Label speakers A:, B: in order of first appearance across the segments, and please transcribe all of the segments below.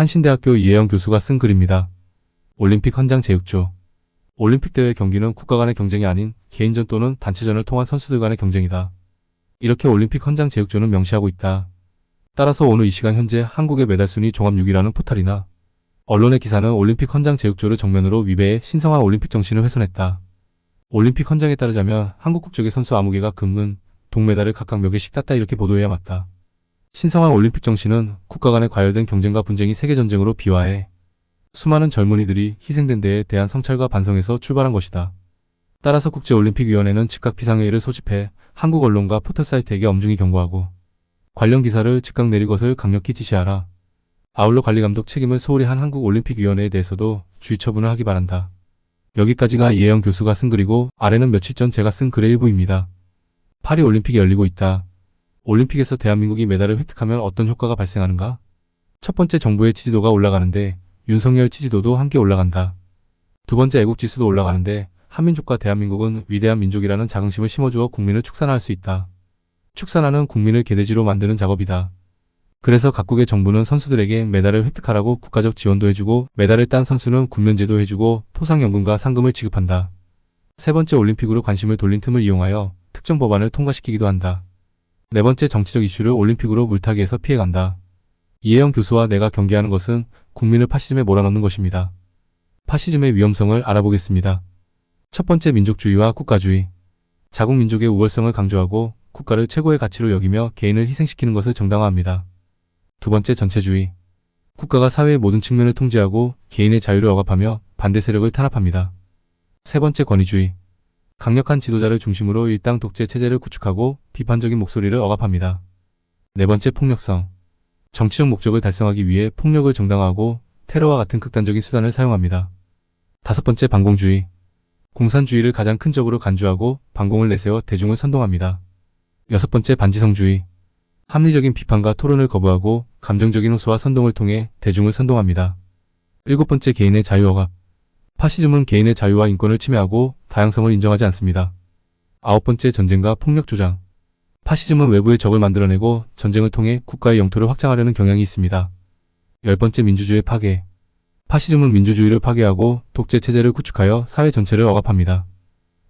A: 한신대학교 이혜영 교수가 쓴 글입니다. 올림픽 헌장 제육조 올림픽 대회 경기는 국가 간의 경쟁이 아닌 개인전 또는 단체전을 통한 선수들 간의 경쟁이다. 이렇게 올림픽 헌장 제육조는 명시하고 있다. 따라서 오늘 이 시간 현재 한국의 메달 순위 종합 6위라는 포탈이나 언론의 기사는 올림픽 헌장 제육조를 정면으로 위배해 신성한 올림픽 정신을 훼손했다. 올림픽 헌장에 따르자면 한국 국적의 선수 아무 개가 금은, 동메달을 각각 몇 개씩 땄다 이렇게 보도해야 맞다. 신성한 올림픽 정신은 국가 간의 과열된 경쟁과 분쟁이 세계전쟁으로 비화해 수많은 젊은이들이 희생된 데에 대한 성찰과 반성에서 출발한 것이다. 따라서 국제올림픽위원회는 즉각 비상회의를 소집해 한국 언론과 포털 사이트에게 엄중히 경고하고 관련 기사를 즉각 내릴 것을 강력히 지시하라. 아울러 관리감독 책임을 소홀히 한 한국올림픽위원회에 대해서도 주의 처분을 하기 바란다. 여기까지가 이혜영 교수가 쓴 글이고 아래는 며칠 전 제가 쓴 글의 일부입니다. 파리 올림픽이 열리고 있다. 올림픽에서 대한민국이 메달을 획득하면 어떤 효과가 발생하는가? 첫 번째 정부의 지지도가 올라가는데 윤석열 지지도도 함께 올라간다. 두 번째 애국 지수도 올라가는데 한민족과 대한민국은 위대한 민족이라는 자긍심을 심어주어 국민을 축산화할 수 있다. 축산화는 국민을 개돼지로 만드는 작업이다. 그래서 각국의 정부는 선수들에게 메달을 획득하라고 국가적 지원도 해주고 메달을 딴 선수는 군면제도 해주고 포상연금과 상금을 지급한다. 세 번째 올림픽으로 관심을 돌린 틈을 이용하여 특정 법안을 통과시키기도 한다. 네 번째 정치적 이슈를 올림픽으로 물타기해서 피해간다. 이혜영 교수와 내가 경계하는 것은 국민을 파시즘에 몰아넣는 것입니다. 파시즘의 위험성을 알아보겠습니다. 첫 번째 민족주의와 국가주의. 자국 민족의 우월성을 강조하고 국가를 최고의 가치로 여기며 개인을 희생시키는 것을 정당화합니다. 두 번째 전체주의. 국가가 사회의 모든 측면을 통제하고 개인의 자유를 억압하며 반대 세력을 탄압합니다. 세 번째 권위주의. 강력한 지도자를 중심으로 일당 독재 체제를 구축하고 비판적인 목소리를 억압합니다. 네 번째 폭력성. 정치적 목적을 달성하기 위해 폭력을 정당화하고 테러와 같은 극단적인 수단을 사용합니다. 다섯 번째 반공주의. 공산주의를 가장 큰 적으로 간주하고 반공을 내세워 대중을 선동합니다. 여섯 번째 반지성주의. 합리적인 비판과 토론을 거부하고 감정적인 호소와 선동을 통해 대중을 선동합니다. 일곱 번째 개인의 자유 억압. 파시즘은 개인의 자유와 인권을 침해하고 다양성을 인정하지 않습니다. 아홉 번째 전쟁과 폭력 조장. 파시즘은 외부의 적을 만들어내고 전쟁을 통해 국가의 영토를 확장하려는 경향이 있습니다. 열 번째 민주주의 파괴. 파시즘은 민주주의를 파괴하고 독재 체제를 구축하여 사회 전체를 억압합니다.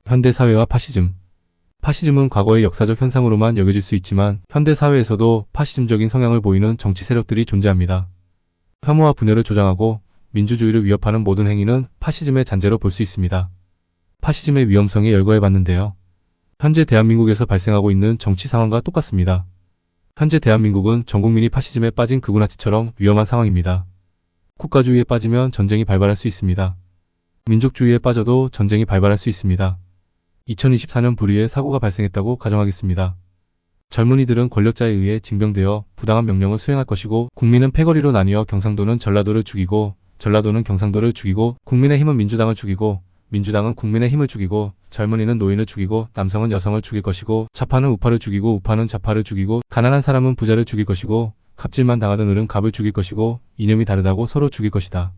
A: 현대 사회와 파시즘. 파시즘은 과거의 역사적 현상으로만 여겨질 수 있지만 현대 사회에서도 파시즘적인 성향을 보이는 정치 세력들이 존재합니다. 혐오와 분열을 조장하고 민주주의를 위협하는 모든 행위는 파시즘의 잔재로 볼 수 있습니다. 파시즘의 위험성에 열거해 봤는데요. 현재 대한민국에서 발생하고 있는 정치 상황과 똑같습니다. 현재 대한민국은 전 국민이 파시즘에 빠진 극우나치처럼 위험한 상황입니다. 국가주의에 빠지면 전쟁이 발발할 수 있습니다. 민족주의에 빠져도 전쟁이 발발할 수 있습니다. 2024년 불의의 사고가 발생했다고 가정하겠습니다. 젊은이들은 권력자에 의해 징병되어 부당한 명령을 수행할 것이고 국민은 패거리로 나뉘어 경상도는 전라도를 죽이고 전라도는 경상도를 죽이고 국민의힘은 민주당을 죽이고 민주당은 국민의 힘을 죽이고 젊은이는 노인을 죽이고 남성은 여성을 죽일 것이고 좌파는 우파를 죽이고 우파는 좌파를 죽이고 가난한 사람은 부자를 죽일 것이고 갑질만 당하던 을은 갑을 죽일 것이고 이념이 다르다고 서로 죽일 것이다.